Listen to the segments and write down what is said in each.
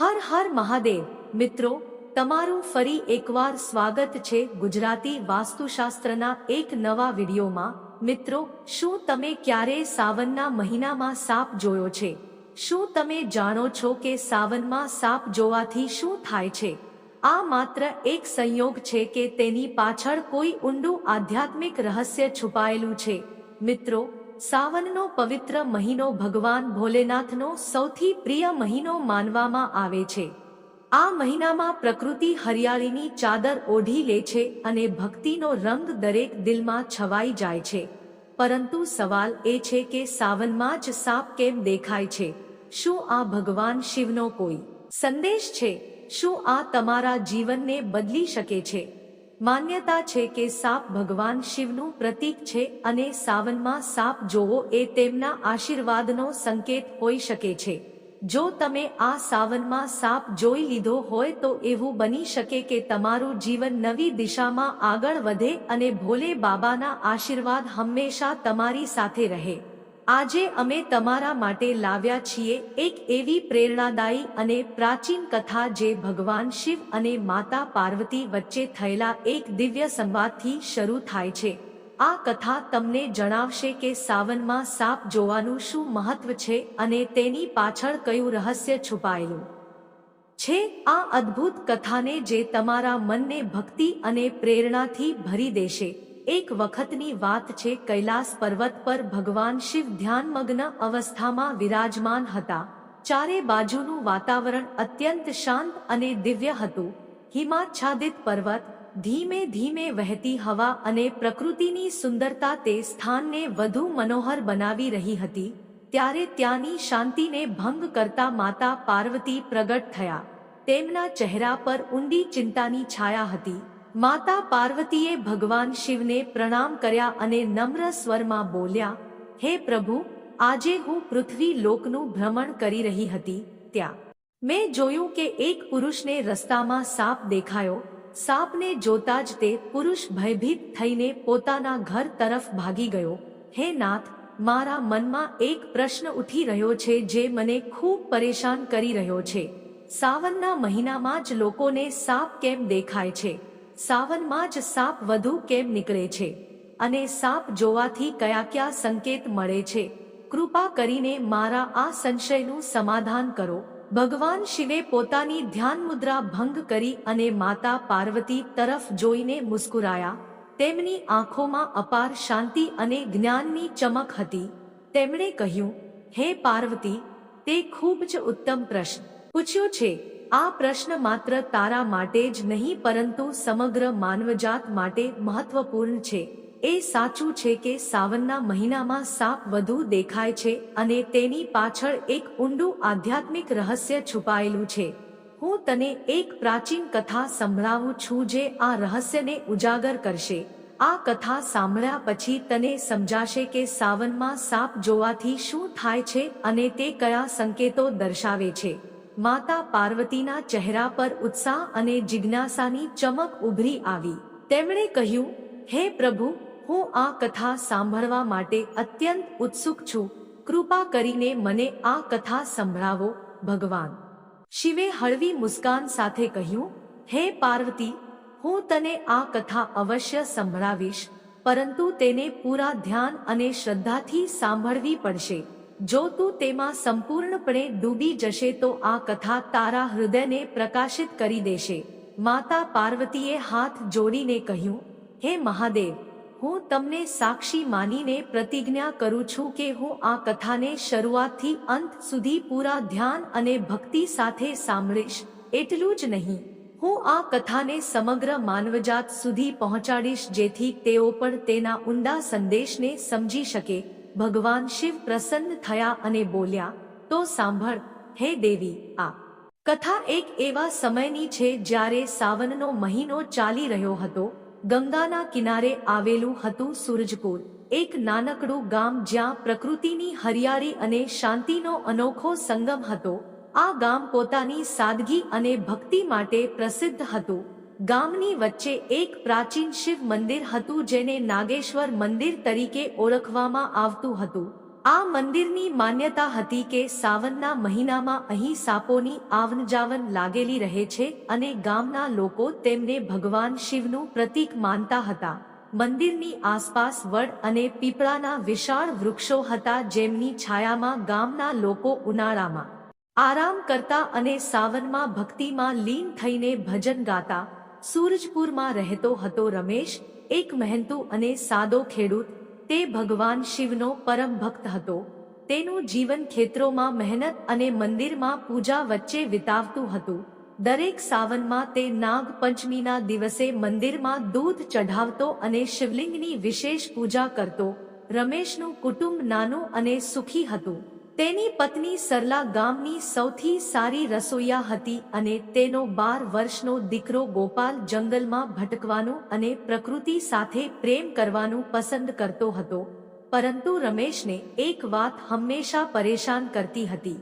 હર હર મહાદેવ. મિત્રો, તમારું ફરી એકવાર સ્વાગત છે ગુજરાતી વાસ્તુશાસ્ત્રના એક નવા વિડીયોમાં. મિત્રો, શું તમે ક્યારેય સાવનના મહિનામાં સાપ જોયો છે? શું તમે જાણો છો કે સાવનમાં સાપ જોવાથી શું થાય છે? આ માત્ર એક સંયોગ છે કે તેની પાછળ કોઈ ઊંડું આધ્યાત્મિક રહસ્ય છુપાયેલું છે. મિત્રો સાવનનો પવિત્ર મહિનો ભગવાન ભોલેનાથનો સૌથી પ્રિય મહિનો માનવામાં આવે છે. આ મહિનામાં પ્રકૃતિ હરિયાળીની ચાદર ઓઢી લે છે અને ભક્તિનો રંગ દરેક દિલમાં છવાઈ જાય છે. પરંતુ સવાલ એ છે કે સાવનમાં જ સાપ કેમ દેખાય છે? શું આ ભગવાન શિવનો કોઈ સંદેશ છે? શું આ તમારા જીવનને બદલી શકે છે? માન્યતા છે કે સાપ ભગવાન શિવનું પ્રતીક છે અને સાવનમાં સાપ જોવો એ તેમના આશીર્વાદનો સંકેત હોઈ શકે છે. જો તમે આ સાવનમાં સાપ જોઈ લીધો હોય તો એવું બની શકે કે તમારું જીવન નવી દિશામાં આગળ વધે અને ભોલે બાબાના આશીર્વાદ હંમેશા તમારી સાથે રહે. આજે અમે તમારા માટે લાવ્યા છીએ એક એવી પ્રેરણાદાયી અને પ્રાચીન કથા જે ભગવાન શિવ અને માતા પાર્વતી વચ્ચે થયેલા એક દિવ્ય સંવાદથી શરૂ થાય છે. આ કથા તમને જણાવશે કે સાવનમાં સાપ જોવાનું શું મહત્વ છે અને તેની પાછળ કયું રહસ્ય છુપાયેલું છે. આ અદ્ભુત કથાને જે તમારા મનને ભક્તિ અને પ્રેરણાથી ભરી દેશે. એક વખતની વાત છે, કૈલાસ પર્વત પર ભગવાન શિવ ધ્યાનમગ્ન અવસ્થામાં વિરાજમાન હતા. ચારે બાજુનું વાતાવરણ અત્યંત શાંત અને દિવ્ય હતું. હિમાચ્છાદિત પર્વત ધીમે ધીમે વહેતી હવા અને પ્રકૃતિની સુંદરતા તે સ્થાનને વધુ મનોહર બનાવી રહી હતી. ત્યારે ત્યાંની શાંતિને ભંગ કરતા માતા પાર્વતી પ્રગટ થયા. તેમના ચહેરા પર ઊંડી ચિંતાની છાયા હતી. માતા પાર્વતીએ ભગવાન શિવને પ્રણામ કર્યા અને નમ્ર સ્વરમાં બોલ્યા, હે પ્રભુ, આજે હું પૃથ્વી લોકનું ભ્રમણ કરી રહી હતી, ત્યાં. મેં જોયું કે એક પુરુષને રસ્તામાં સાપ દેખાયો. સાપને જોતા જ તે પુરુષ ભયભીત થઈને પોતાના ઘર તરફ ભાગી ગયો. હે નાથ, મારા મનમાં એક પ્રશ્ન ઉઠી રહ્યો છે જે મને ખૂબ પરેશાન કરી રહ્યો છે. સાવનના મહિનામાં જ લોકોને સાપ કેમ દેખાય છે? સાવનમાં જ સાપ વધુ કેમ નીકળે છે? અને સાપ જોવાથી કયા કયા સંકેત મળે છે? કૃપા કરીને મારા આ સંશયનું સમાધાન કરો. ભગવાન શિવે પોતાની ધ્યાન મુદ્રા ભંગ કરી અને માતા પાર્વતી તરફ જોઈને મુસ્કુરાયા. તેમની આંખોમાં અપાર શાંતિ અને જ્ઞાનની ચમક હતી. તેમણે કહ્યું, હે પાર્વતી, તે ખૂબ જ ઉત્તમ પ્રશ્ન. પૂછ્યો છે આ પ્રશ્ન માત્ર તારા માટે જ નહીં, પરંતુ સમગ્ર માનવજાત માટે મહત્વપૂર્ણ છે. એ સાચું છે કે સાવનના મહિનામાં સાપ વધુ દેખાય છે અને તેની પાછળ એક ઊંડું આધ્યાત્મિક રહસ્ય છુપાયેલું છે. હું તને એક પ્રાચીન કથા સંભળાવું છું જે આ રહસ્યને ઉજાગર કરશે. આ કથા સાંભળ્યા પછી તને સમજાશે કે સાવનમાં સાપ જોવાથી શું થાય છે અને તે કયા સંકેતો દર્શાવે છે. માતા પાર્વતીના ચહેરા પર ઉત્સાહ અને જિજ્ઞાસાની ચમક ઉભરી આવી. તેમણે કહ્યું, હે પ્રભુ, હું આ કથા સાંભળવા માટે અત્યંત ઉત્સુક છું. કૃપા કરીને મને આ કથા સંભળાવો, ભગવાન. શિવે હળવી મુસ્કાન સાથે કહ્યું, હે પાર્વતી, હું તને આ કથા અવશ્ય સંભળાવીશ, પરંતુ તેને પૂરા ધ્યાન અને શ્રદ્ધાથી સાંભળવી પડશે. જો તું તેમાં સંપૂર્ણપણે ડૂબી જશે તો આ કથા તારા હૃદયને પ્રકાશિત કરી દેશે. માતા પાર્વતીએ હાથ જોડીને કહ્યું, હે મહાદેવ, હું તમને સાક્ષી માનીને પ્રતિજ્ઞા કરું છું કે હું આ કથાને શરૂઆતથી અંત સુધી પૂરા ધ્યાન અને ભક્તિ સાથે સાંભળીશ. એટલું જ નહીં, હું આ કથાને સમગ્ર માનવજાત સુધી પહોંચાડીશ જેથી તેઓ પણ તેના ઊંડા સંદેશને સમજી શકે. ભગવાન શિવ પ્રસન્ન થયા અને બોલ્યા, તો સાંભળ, હે દેવી, આ કથા એક એવા સમયની છે જ્યારે સાવનનો મહિનો ચાલી રહ્યો હતો. ગંગાના કિનારે આવેલું હતું સૂરજપુર એક નાનકડું ગામ જ્યાં પ્રકૃતિની હરિયાળી અને શાંતિનો અનોખો સંગમ હતો. આ ગામ પોતાની સાદગી અને ભક્તિ માટે પ્રસિદ્ધ હતું. ગામની વચ્ચે એક પ્રાચીન શિવ મંદિર હતું જેને નાગેશ્વર મંદિર તરીકે ઓળખવામાં આવતું હતું. આ મંદિરની માન્યતા હતી કે સાવનના મહિનામાં અહીં સાપોની આવનજાવન લાગેલી રહે છે અને ગામના લોકો તેમને ભગવાન શિવનું પ્રતીક માનતા હતા. મંદિરની આસપાસ વડ અને પીપળાના વિશાળ વૃક્ષો હતા જેમની છાયામાં ગામના લોકો ઉનાળામાં આરામ કરતા અને સાવનમાં ભક્તિમાં લીન થઈને ભજન ગાતા. સૂરજપુરમાં રહેતો હતો રમેશ, એક મહેનતુ અને સાદો ખેડૂત. તે ભગવાન શિવનો પરમ ભક્ત હતો. તેનું જીવન ખેતરોમાં મહેનત અને મંદિરમાં પૂજા વચ્ચે વિતાવતું હતું. દરેક સાવનમાં તે નાગ પંચમીના દિવસે મંદિરમાં દૂધ ચઢાવતો અને શિવલિંગની વિશેષ પૂજા કરતો. રમેશનું કુટુંબ નાનું અને સુખી હતું. તેની પત્ની સરલા ગામની સૌથી સારી રસોઈયા હતી અને તેનો બાર વર્ષનો દીકરો ગોપાલ જંગલમાં ભટકવાનું અને પ્રકૃતિ સાથે પ્રેમ કરવાનું પસંદ કરતો હતો. પરંતુ રમેશને એક વાત હંમેશા પરેશાન કરતી હતી.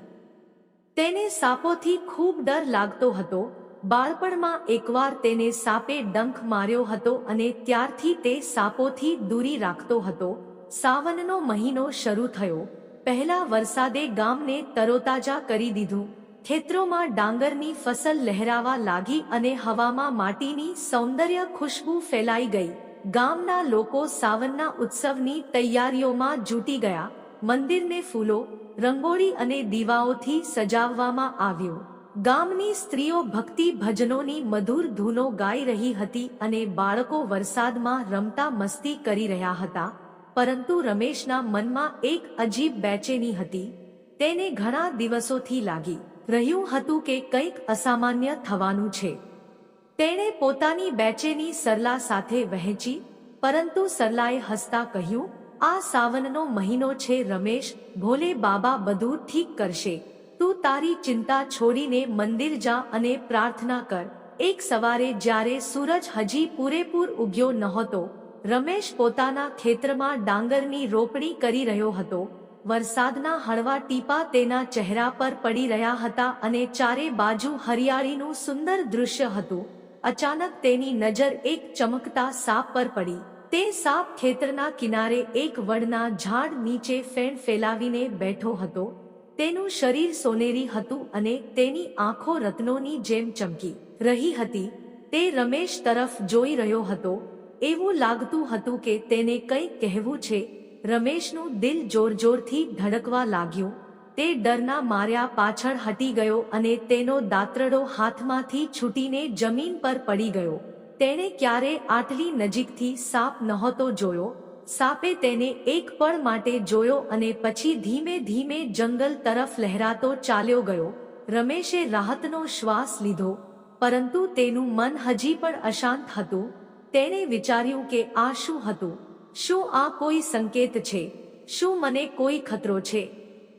તેને સાપોથી ખૂબ ડર લાગતો હતો. બાળપણમાં એકવાર તેને સાપે ડંખ માર્યો હતો અને ત્યારથી તે સાપોથી દૂરી રાખતો હતો. સાવનનો મહિનો શરૂ થયો. પહેલા વરસાદે ગામને તરોતાજા કરી દીધું. ખેતરોમાં ડાંગરની ફસલ લહેરાવા લાગી અને હવામાં માટીની સૌંદર્ય ખુશ્બુ ફેલાઈ ગઈ. ગામના લોકો સાવનના ઉત્સવની તૈયારીઓમાં જૂટી ગયા. મંદિરને ફૂલો, રંગોળી અને દીવાઓથી સજાવવામાં આવ્યું. ગામની સ્ત્રીઓ ભક્તિ ભજનોની મધુર ધૂનો ગાઈ રહી હતી અને બાળકો વરસાદમાં રમતા મસ્તી કરી રહ્યા હતા. પરંતુ રમેશના મનમાં એક અજીબ બેચેની હતી. તેને ઘણા દિવસોથી લાગી રહ્યું હતું કે કંઈક અસામાન્ય થવાનું છે. તેણે પોતાની બેચેની સરલા સાથે વહેંચી, પરંતુ સરલાએ હસતા કહ્યું, આ સાવનનો મહિનો છે રમેશ, ભોલે બાબા બધું ઠીક કરશે. તું તારી ચિંતા છોડીને મંદિર જા અને પ્રાર્થના કર. એક સવારે જ્યારે સૂરજ હજી પૂરેપૂર ઉગ્યો નહોતો રમેશ પોતાના ખેતરમાં ડાંગરની રોપણી કરી રહ્યો હતો. વરસાદના હળવા ટીપા તેના ચહેરા પર પડી રહ્યા હતા અને ચારે બાજુ હરિયાળીનું સુંદર દૃશ્ય હતું. અચાનક તેની નજર એક ચમકતા સાપ પર પડી. તે સાપ ખેતરના કિનારે એક વડના ઝાડ નીચે ફેણ ફેલાવીને બેઠો હતો. તેનું શરીર સોનેરી હતું અને તેની આંખો રત્નોની જેમ ચમકી રહી હતી. તે રમેશ તરફ જોઈ રહ્યો હતો. એવું લાગતું હતું કે તેને કંઈક કહેવું છે. રમેશનું દિલ જોરજોરથી ધડકવા લાગ્યું. તે ડરના માર્યા પાછળ હટી ગયો અને તેનો દાતરડો હાથમાંથી છૂટીને જમીન પર પડી ગયો. તેણે ક્યારે આટલી નજીકથી સાપ નહોતો જોયો. સાપે તેને એક પળ માટે જોયો અને પછી ધીમે ધીમે જંગલ તરફ લહેરાતો ચાલ્યો ગયો. રમેશે રાહતનો શ્વાસ લીધો. પરંતુ તેનું મન હજી પણ અશાંત હતું. તેણે વિચાર્યું કે આ શું હતું? શું આ કોઈ સંકેત છે? શું મને કોઈ ખતરો છે?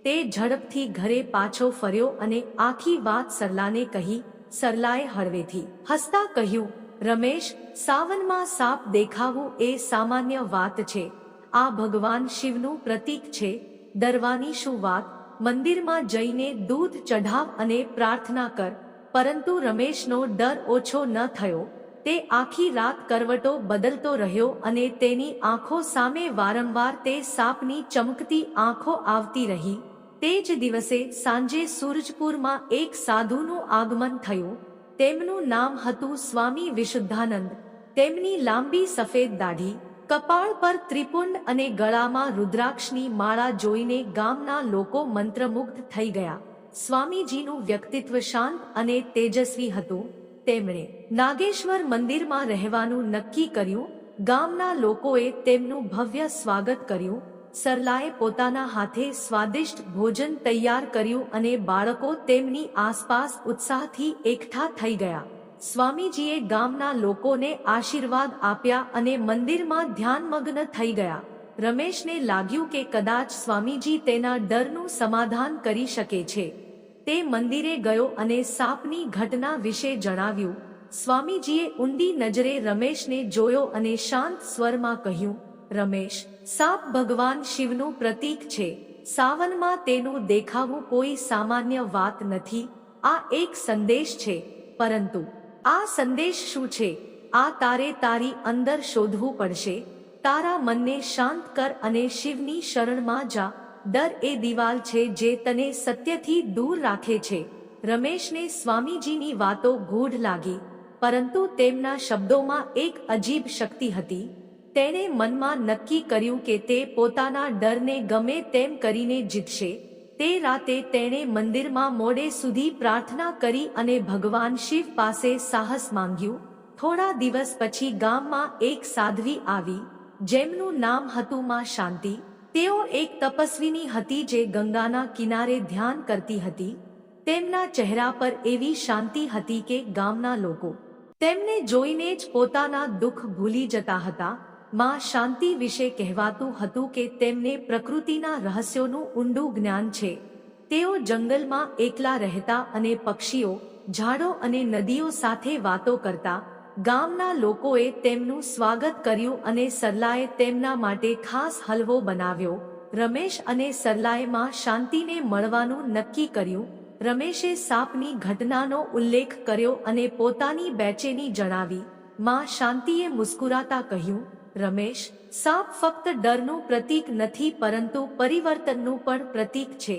તે ઝડપથી ઘરે પાછો ફર્યો અને આખી વાત સરલાને કહી, સરલાએ હળવેથી હસતા કહ્યું, રમેશ, સાવનમાં સાપ દેખાવું એ સામાન્ય વાત છે. આ ભગવાન શિવનું પ્રતીક છે. ડરવાની શું વાત? મંદિરમાં જઈને દૂધ ચઢાવ અને પ્રાર્થના કર. પરંતુ રમેશનો ડર ઓછો ન થયો. તે આખી રાત કરવટો બદલતો રહ્યો અને તેની આંખો સામે વારંવાર તે સાપની ચમકતી આંખો આવતી રહી. તે જ દિવસે સાંજે સૂરજપુરમાં એક સાધુનું આગમન થયું. તેમનું નામ હતું સ્વામી વિશુદ્ધાનંદ. તેમની લાંબી સફેદ દાઢી, કપાળ પર ત્રિપુંડ અને ગળામાં રુદ્રાક્ષની માળા જોઈને ગામના લોકો મંત્રમુગ્ધ થઈ ગયા. સ્વામીજીનું વ્યક્તિત્વ શાંત અને તેજસ્વી હતું. તેમણે નાગેશ્વર મંદિરમાં રહેવાનું નક્કી કર્યું. ગામના લોકોએ તેમનું ભવ્ય સ્વાગત કર્યું. સરલાએ પોતાના હાથે સ્વાદિષ્ટ ભોજન તૈયાર કર્યું અને બાળકો તેમની આસપાસ ઉત્સાહથી એકઠા થઈ ગયા. સ્વામીજીએ ગામના લોકોને આશીર્વાદ આપ્યા અને મંદિરમાં ધ્યાનમગ્ન થઈ ગયા. રમેશને લાગ્યું કે કદાચ સ્વામીજી તેના ડરનું સમાધાન કરી શકે છે. તે મંદિરે ગયો અને સાપની ઘટના વિશે જણાવ્યું. સ્વામીજીએ ઊંડી નજરે રમેશને જોયો અને શાંત સ્વરમાં કહ્યું, રમેશ, સાપ ભગવાન શિવનું પ્રતીક છે. સાવનમાં તેનું દેખાવું કોઈ સામાન્ય વાત નથી. આ એક સંદેશ છે. પરંતુ આ સંદેશ શું છે? આ તારે તારી અંદર શોધવું પડશે. તારા મનને શાંત કર અને શિવની શરણમાં જા. ડર એ દિવાલ છે જે તને સત્યથી દૂર રાખે છે. રમેશને સ્વામીજીની વાતો ગૂઢ લાગી, પરંતુ તેમના શબ્દોમાં એક અજીબ શક્તિ હતી. તેણે મનમાં નક્કી કર્યું કે તે પોતાના ડરને ગમે તેમ કરીને જીતશે. તે રાતે તેણે મંદિરમાં મોડે સુધી પ્રાર્થના કરી અને ભગવાન શિવ પાસે સાહસ માંગ્યું. થોડા દિવસ પછી ગામમાં એક સાધ્વી આવી, જેમનું નામ હતું માં શાંતિ. તેઓ એક તપસ્વીની હતી જે ગંગાના કિનારે ધ્યાન કરતી હતી. તેમના ચહેરા પર એવી શાંતિ હતી કે ગામના લોકો તેમને જોઈને જ પોતાના દુઃખ ભૂલી જતા હતા. માં શાંતિ વિશે કહેવાતું હતું કે તેમને પ્રકૃતિના રહસ્યોનું ઊંડું જ્ઞાન છે. તેઓ જંગલમાં એકલા રહેતા અને પક્ષીઓ, ઝાડો અને નદીઓ સાથે વાતો કરતા ગામના લોકોએ તેમનું સ્વાગત કર્યું અને સરલાએ તેમના માટે ખાસ હલવો બનાવ્યો. રમેશ અને સરલાએ માં શાંતિને મળવાનું નક્કી કર્યું. રમેશે સાપની ઘટનાનો ઉલ્લેખ કર્યો અને પોતાની બેચેની જણાવી. માં શાંતિએ મુસ્કુરાતા કહ્યું, રમેશ, સાપ ફક્ત ડરનું પ્રતીક નથી પરંતુ પરિવર્તનનું પણ પ્રતીક છે.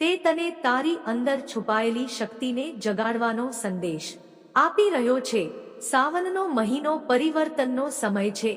તે તને તારી અંદર છુપાયેલી શક્તિને જગાડવાનો સંદેશ આપી રહ્યો છે. સાવનનો, મહિનો, પરિવર્તનનો સમય છે.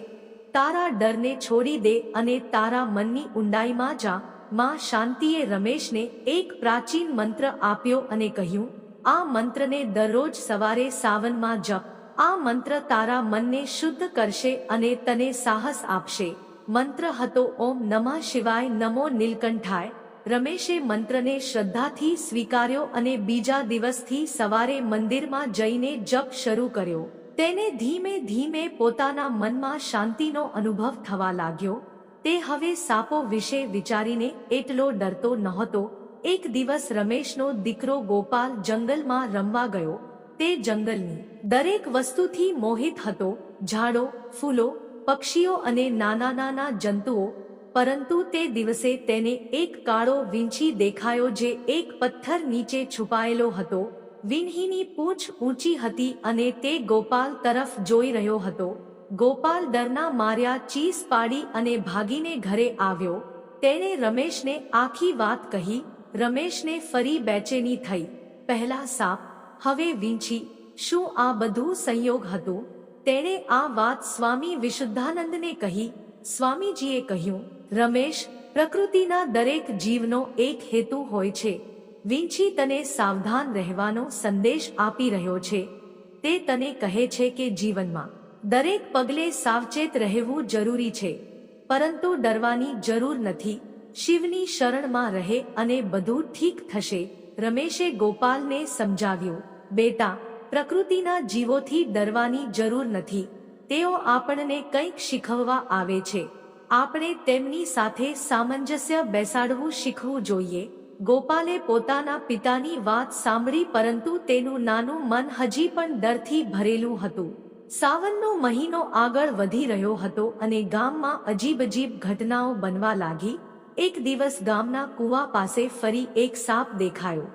તારા ડરને છોડી દે અને તારા મનની ઊંડાઈમાં જા. માં શાંતિએ રમેશને એક પ્રાચીન મંત્ર આપ્યો અને કહ્યું, આ મંત્રને દરરોજ સવારે સાવનમાં જપ. આ મંત્ર તારા મનને શુદ્ધ કરશે અને તને સાહસ આપશે. મંત્ર હતો, ઓમ નમઃ શિવાય નમો નીલકંઠાય. રમેશે મંત્રને શ્રદ્ધાથી સ્વીકાર્યો અને બીજા દિવસથી સવારે મંદિરમાં જઈને જપ શરૂ કર્યો. તેને ધીમે ધીમે પોતાના મનમાં શાંતિનો અનુભવ થવા લાગ્યો. તે હવે સાપો વિશે વિચારીને એટલો ડરતો નહોતો. એક દિવસ રમેશનો દીકરો ગોપાલ જંગલમાં રમવા ગયો. તે જંગલની દરેક વસ્તુથી મોહિત હતો. ઝાડો, ફૂલો, પક્ષીઓ અને નાના નાના જંતુઓ. પરંતુ તે દિવસે તેને એક કાળો વીંછી દેખાયો જે એક પથ્થર નીચે છુપાયેલો હતો. વિન્હીની પૂંછ ઊંચી હતી અને તે ગોપાલ તરફ જોઈ રહ્યો હતો. ગોપાલ ડરના માર્યા ચીસ પાડી અને ભાગીને ઘરે આવ્યો. તેણે રમેશને આખી વાત કહી. રમેશને ફરી બેચેની થઈ. પહેલા સાપ, હવે વીંછી. શું આ બધું સંયોગ હતું? તેણે આ વાત સ્વામી વિશુદ્ધાનંદને કહી. સ્વામીજીએ કહ્યું, રમેશ, પ્રકૃતિના દરેક જીવનો એક હેતુ હોય છે. વીંછી તને સાવધાન રહેવાનો સંદેશ આપી રહ્યો છે. તે તને કહે છે કે જીવનમાં દરેક પગલે સાવચેત રહેવું જરૂરી છે. પરંતુ ડરવાની જરૂર નથી. શિવની શરણમાં રહે અને બધું ઠીક થશે. રમેશે ગોપાલને સમજાવ્યું, બેટા, પ્રકૃતિના જીવોથી ડરવાની જરૂર નથી. તેઓ આપણને કંઈક શીખવવા આવે છે. આપણે તેમની સાથે સામંજસ્ય બેસાડવું શીખવું જોઈએ. ગોપાલે પોતાના પિતાની વાત સાંભળી પરંતુ તેનું નાનું મન હજી પણ ડરથી ભરેલું હતું. સાવનનો મહિનો આગળ વધી રહ્યો હતો અને ગામમાં અજીબ અજીબ ઘટનાઓ બનવા લાગી. એક દિવસ ગામના કૂવા પાસે ફરી એક સાપ દેખાયો.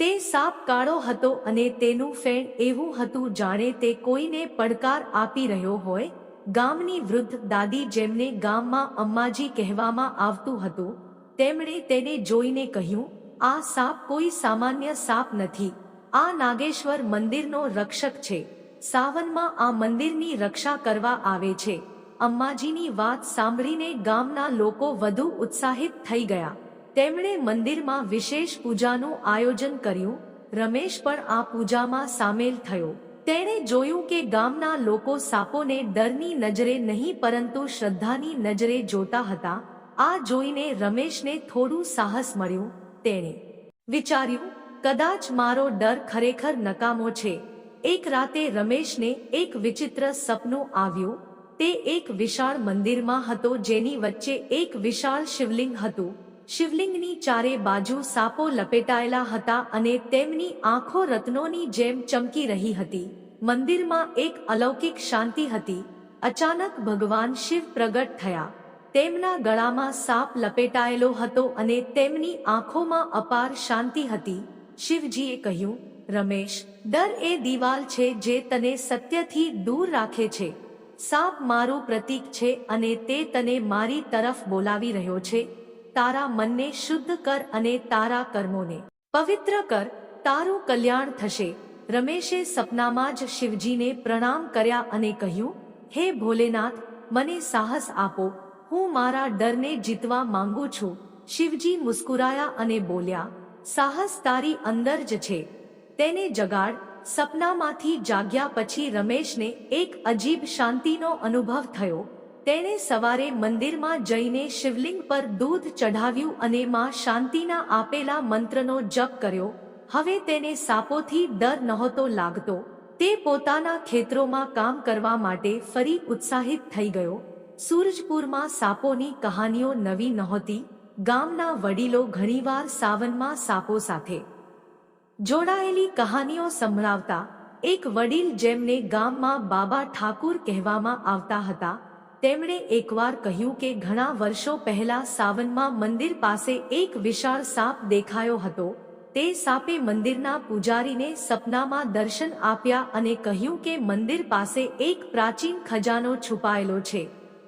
તે સાપ કાળો હતો અને તેનું ફેણ એવું હતું જાણે તે કોઈને પડકાર આપી રહ્યો હોય. ગામની વૃદ્ધ દાદી જેમને ગામમાં અમ્માજી કહેવામાં આવતું હતું તેમણે તેને જોઈને કહ્યું, આ સાપ કોઈ સામાન્ય સાપ નથી. આ નાગેશ્વર મંદિરનો રક્ષક છે. સાવનમાં આ મંદિરની રક્ષા કરવા આવે છે. અંબાજીની વાત સાંભળીને ગામના લોકો વધુ ઉત્સાહિત થઈ ગયા. તેમણે મંદિરમાં વિશેષ પૂજાનું આયોજન કર્યું. રમેશ પણ આ પૂજામાં સામેલ થયો. તેણે જોયું કે ગામના લોકો સાપોને ડરની નજરે નહીં પરંતુ શ્રદ્ધાની નજરે જોતા હતા. આ જોઈને રમેશને થોડું સાહસ મળ્યું. તેણે વિચાર્યું, કદાચ મારો ડર ખરેખર નકામો છે. એક રાતે રમેશને એક વિચિત્ર સપનું આવ્યું. તે એક વિશાળ મંદિરમાં હતો, જેની વચ્ચે એક વિશાળ શિવલિંગ હતું. શિવલિંગની ચારે બાજુ સાપો લપેટાયેલા હતા અને તેમની આંખો રત્નોની જેમ ચમકી રહી હતી. મંદિરમાં એક અલૌકિક શાંતિ હતી. અચાનક ભગવાન શિવ પ્રગટ થયા. તેમના ગળામાં સાપ લપેટાયેલો હતો અને તેમની આંખોમાં અપાર શાંતિ હતી. શિવજીએ કહ્યું, રમેશ, ડર એ દિવાલ છે જે તને સત્યથી દૂર રાખે છે. સાપ મારું પ્રતીક છે અને તે તને મારી તરફ બોલાવી રહ્યો છે. તારા મનને શુદ્ધ કર અને તારા કર્મોને પવિત્ર કર. તારું કલ્યાણ થશે. રમેશે સપનામાં જ શિવજીને પ્રણામ કર્યા અને કહ્યું, હે ભોલેનાથ, મને સાહસ આપો. હું મારા ડરને જીતવા માંગુ છું. શિવજી મુસ્કુરાયા અને બોલ્યા, સાહસ તારી અંદર જ છે. તેને જગાડ. સપનામાંથી જાગ્યા પછી રમેશને એક અજીબ શાંતિનો અનુભવ થયો. તેણે સવારે મંદિરમાં જઈને શિવલિંગ પર દૂધ ચઢાવ્યું અને માં શાંતિના આપેલા મંત્રનો જપ કર્યો. હવે તેને સાપોથી ડર નહોતો લાગતો. તે પોતાના ખેતરોમાં કામ કરવા માટે ફરી ઉત્સાહિત થઈ ગયો. સૂરજપુરમાં સાપોની કહાનીઓ નવી નહોતી, ગામના વડીલો ઘણીવાર સાવનમાં સાપો સાથે જોડાયેલી કહાનીઓ સંભળાવતા, એક વડીલ જેમને ગામમાં બાબા ઠાકુર કહેવામાં આવતા હતા, તેમણે એકવાર કહ્યું કે ઘણા વર્ષો પહેલા સાવનમાં મંદિર પાસે એક વિશાળ સાપ દેખાયો હતો, તે સાપે મંદિરના પૂજારીને સપનામાં દર્શન આપ્યા અને કહ્યું કે મંદિર પાસે એક પ્રાચીન ખજાનો છુપાયેલો છે.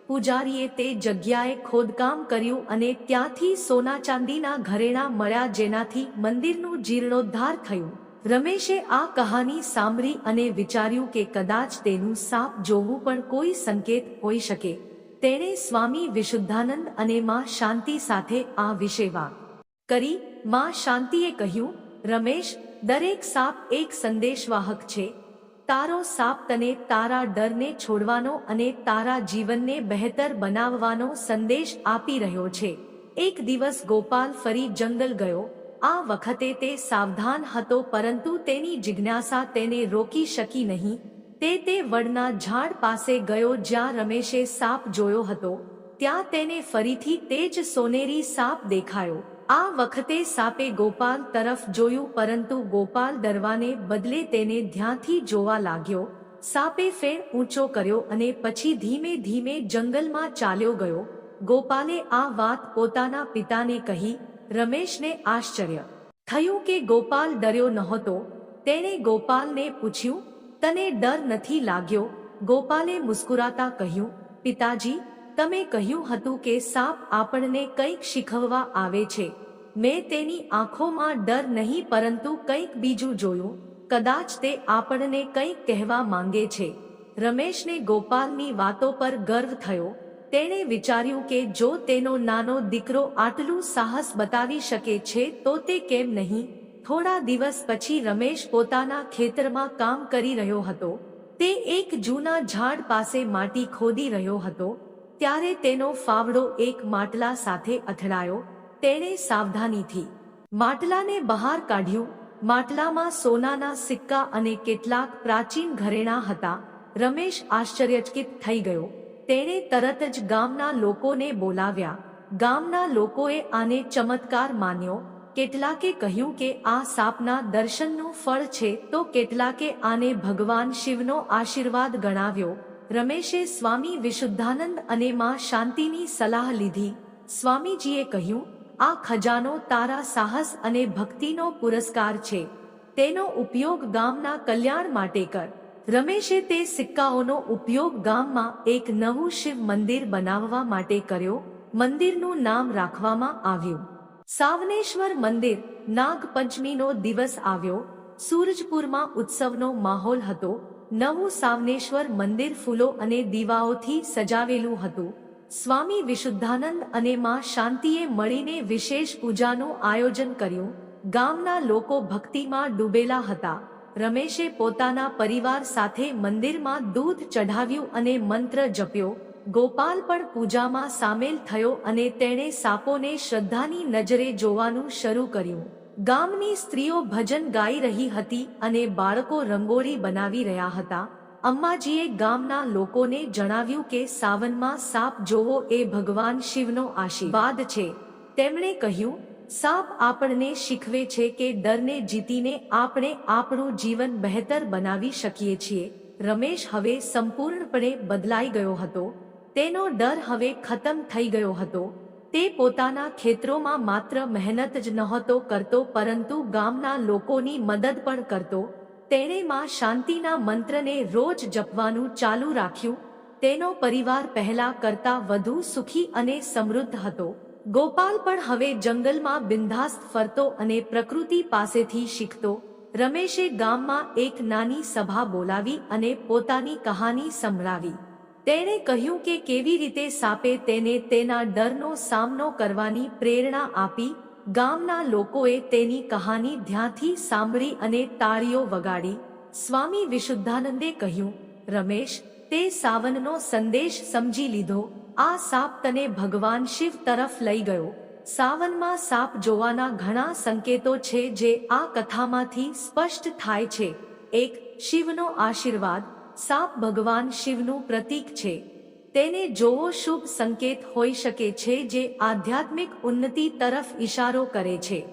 પૂજારીએ તે જગ્યાએ ખોદકામ કર્યું અને ત્યાંથી સોના ચાંદીના ઘરેણા મળ્યા જેનાથી મંદિરનું જીર્ણોદ્ધાર થયું. રમેશે આ કહાની સાંભળી અને વિચાર્યું કે કદાચ તેનું સાપ જોવું પણ કોઈ સંકેત હોઈ શકે. તેણે સ્વામી વિશુદ્ધાનંદ અને માં શાંતિ સાથે આ વિશે વાત કરી. માં શાંતિએ કહ્યું, રમેશ, દરેક સાપ એક સંદેશવાહક છે. તારો સાપ તને તારા ડરને છોડવાનો અને તારા જીવનને બહેતર બનાવવાનો સંદેશ આપી રહ્યો છે. એક દિવસ ગોપાલ ફરી જંગલ ગયો. આ વખતે તે સાવધાન હતો પરંતુ તેની જિજ્ઞાસા તેને રોકી શકી નહીં. તે તે વડના ઝાડ પાસે ગયો જ્યાં રમેશે સાપ જોયો હતો. ત્યાં તેને ફરીથી તે જ સોનેરી સાપ દેખાયો. આ વખતે સાપે ગોપાલ તરફ જોયું પરંતુ ગોપાલ ડરવાને બદલે તેને ધ્યાનથી જોવા લાગ્યો. સાપે ફેર ઊંચો કર્યો અને પછી ધીમે ધીમે જંગલમાં ચાલ્યો ગયો. ગોપાલે આ વાત પોતાના પિતાને કહી, રમેશને આશ્ચર્ય થયું કે ગોપાલ ડર્યો નહોતો. તેણે ગોપાલને પૂછ્યું, તને ડર નથી લાગ્યો? ગોપાલે મુસ્કુરાતા કહ્યું, પિતાજી, તમે કહ્યું હતું કે સાપ આપણને કંઈક શીખવવા આવે છે. મેં તેની આંખોમાં ડર નહીં, પરંતુ કંઈક બીજું જોયું. કદાચ તે આપણને કંઈક કહેવા માંગે છે. રમેશને ગોપાલની વાતો પર ગર્વ થયો. તેણે વિચાર્યું કે જો તેનો નાનો દીકરો આટલું સાહસ બતાવી શકે છે, તો તે કેમ નહીં? થોડા દિવસ પછી રમેશ પોતાના ખેતરમાં કામ કરી રહ્યો હતો. તે એક જૂના ઝાડ પાસે માટી ખોદી રહ્યો હતો. ત્યારે તેનો ફાવડો એક માટલા સાથે અથડાયો. તેણે સાવધાનીથી માટલાને બહાર કાઢ્યું. માટલામાં સોનાના સિક્કા અને કેટલાક પ્રાચીન ઘરેણા હતા. રમેશ આશ્ચર્યચકિત થઈ ગયો. તેણે તરત જ ગામના લોકોને બોલાવ્યા. ગામના લોકોએ આને ચમત્કાર માન્યો. કેટલાકે કહ્યું કે આ સાપના દર્શનનું ફળ છે તો કેટલાકે આને ભગવાન શિવનો આશીર્વાદ ગણાવ્યો. રમેશે સ્વામી વિશુદ્ધાનંદ અને માં શાંતિની સલાહ લીધી. સ્વામીજીએ કહ્યું આ ખજાનો તારા સાહસ અને ભક્તિનો પુરસ્કાર છે. તેનો ઉપયોગ ગામના કલ્યાણ માટે કર. રમેશે તે સિક્કાઓનો ઉપયોગ ગામમાં એક નવું શિવ મંદિર બનાવવા માટે કર્યો. મંદિરનું નામ રાખવામાં આવ્યું. સાવનેશ્વર મંદિર, નાગપંચમીનો દિવસ આવ્યો. સૂરજપુરમાં ઉત્સવનો માહોલ હતો. નવું સાવનેશ્વર મંદિર ફૂલો અને દીવાઓથી સજાવેલું હતું. સ્વામી વિશુદ્ધાનંદ અને માં શાંતિએ મળીને વિશેષ પૂજાનું આયોજન કર્યું. ગામના લોકો ભક્તિમાં ડૂબેલા હતા. રમેશે પોતાના પરિવાર સાથે મંદિરમાં દૂધ ચઢાવ્યું અને મંત્ર જપ્યો. ગોપાલ પણ પૂજામાં સામેલ થયો અને તેણે સાપોને શ્રદ્ધાની નજરે જોવાનું શરૂ કર્યું. ગામની સ્ત્રીઓ ભજન ગાઈ રહી હતી અને બાળકો રંગોળી બનાવી રહ્યા હતા. અમ્માજીએ ગામના લોકોને જણાવ્યું કે સાવનમાં સાપ જોવો એ ભગવાન શિવનો આશીર્વાદ છે. તેમણે કહ્યું, સાપ આપણને શીખવે છે કે ડરને જીતીને આપણે આપણું જીવન બહેતર બનાવી શકીએ છીએ. રમેશ હવે સંપૂર્ણપણે બદલાઈ ગયો હતો. તેનો ડર હવે ખતમ થઈ ગયો હતો. તે પોતાના ખેતરોમાં માત્ર મહેનત જ નહોતો કરતો, પરંતુ ગામના લોકોની મદદ પણ કરતો તેણે માં શાંતિના મંત્રને રોજ જપવાનું ચાલુ રાખ્યું. તેનો પરિવાર પહેલા કરતા વધુ સુખી અને સમૃદ્ધ હતો. ગોપાલ પણ હવે જંગલમાં બિંદાસ્ત ફરતો અને પ્રકૃતિ પાસેથી શીખતો. રમેશે ગામમાં એક નાની સભા બોલાવી અને પોતાની કહાની સંભળાવી. તેણે કહ્યું કે કેવી રીતે સાપે તેને તેના ડરનો સામનો કરવાની પ્રેરણા આપી ગામના લોકોએ તેની કહાની ધ્યાનથી સાંભળી અને તાળીઓ વગાડી. સ્વામી વિશુદ્ધાનંદે કહ્યું, રમેશ, તે સાવનનો સંદેશ સમજી લીધો. આ સાપ તને ભગવાન શિવ તરફ લઈ ગયો. સાવનમાં સાપ જોવાના ઘણા સંકેતો છે જે આ કથામાંથી સ્પષ્ટ થાય છે. એક, શિવનો આશીર્વાદ. સાપ ભગવાન શિવનું પ્રતીક છે. તેને જોવો શુભ સંકેત હોઈ શકે છે જે આધ્યાત્મિક ઉન્નતિ તરફ ઇશારો કરે છે.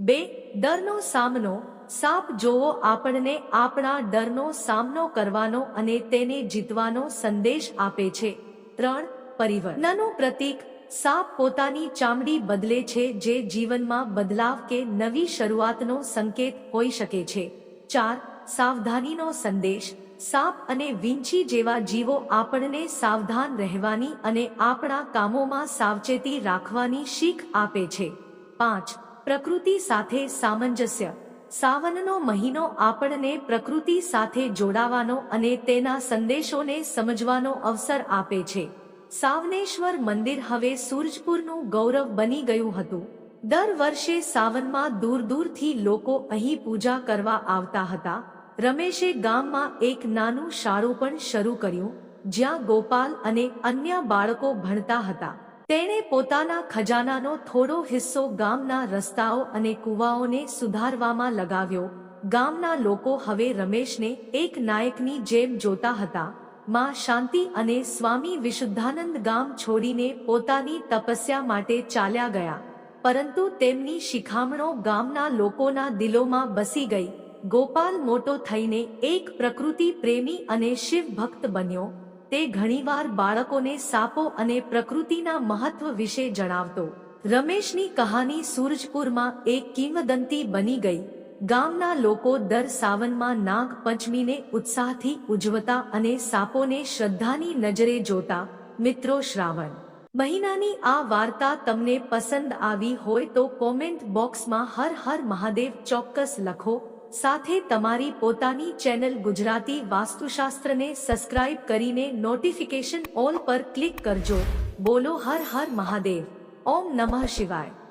બે, ડરનો સામનો. સાપ જોવો આપણને આપણા ડરનો સામનો કરવાનો અને તેને જીતવાનો સંદેશ આપે છે. ત્રણ પરિવર્તનનું પ્રતીક, સાપ પોતાની ચામડી બદલે છે જે જીવનમાં બદલાવ કે નવી શરૂઆતનો સંકેત હોઈ શકે છે. ચાર, સાવધાનીનો સંદેશ. સાપ અને વીંછી જેવા જીવો આપણને સાવધાન રહેવાની અને આપણા કામોમાં સાવચેતી રાખવાની શીખ આપે છે. પાંચ, પ્રકૃતિ સાથે સામંજસ્ય. સાવનનો મહિનો આપણને પ્રકૃતિ સાથે જોડાવાનો અને તેના સંદેશોને સમજવાનો અવસર આપે છે. સાવનેશ્વર મંદિર હવે સૂરજપુરનું ગૌરવ બની ગયું હતું. દર વર્ષે સાવનમાં દૂર દૂરથી લોકો અહીં પૂજા કરવા આવતા હતા. રમેશે ગામમાં એક નાનું શાળું પણ શરૂ કર્યું, જ્યાં ગોપાલ અને અન્ય બાળકો ભણતા હતા. તેણે પોતાના ખજાનાનો થોડો હિસ્સો ગામના રસ્તાઓ અને કૂવાઓને સુધારવામાં લગાવ્યો. ગામના લોકો હવે રમેશને એક નાયકની જેમ જોતા હતા. માં શાંતિ અને સ્વામી વિશુદ્ધાનંદ ગામ છોડીને પોતાની તપસ્યા માટે ચાલ્યા ગયા. પરંતુ તેમની શિખામણો ગામના લોકોના દિલોમાં બસી ગઈ. ગોપાલ મોટો થઈને એક પ્રકૃતિ પ્રેમી અને શિવ ભક્ત બન્યો. તે ઘણીવાર બાળકોને સાપો અને પ્રકૃતિના મહત્વ વિશે જણાવતો. રમેશની કહાની સૂરજપુરમાં એક કિંવદંતી બની ગઈ. ગામના લોકો દર સાવનમાં નાગ પંચમીને ઉત્સાહથી ઉજવતા અને સાપોને શ્રદ્ધાની નજરે જોતા. મિત્રો શ્રાવણ. મહિનાની આ વાર્તા તમને પસંદ આવી હોય તો કોમેન્ટ બોક્સમાં હર હર મહાદેવ ચોક્કસ લખો. સાથે તમારી પોતાની ચેનલ ગુજરાતી વાસ્તુશાસ્ત્રને સબસ્ક્રાઇબ કરીને નોટિફિકેશન ઓલ પર ક્લિક કરજો. બોલો હર હર મહાદેવ. ઓમ નમઃ શિવાય.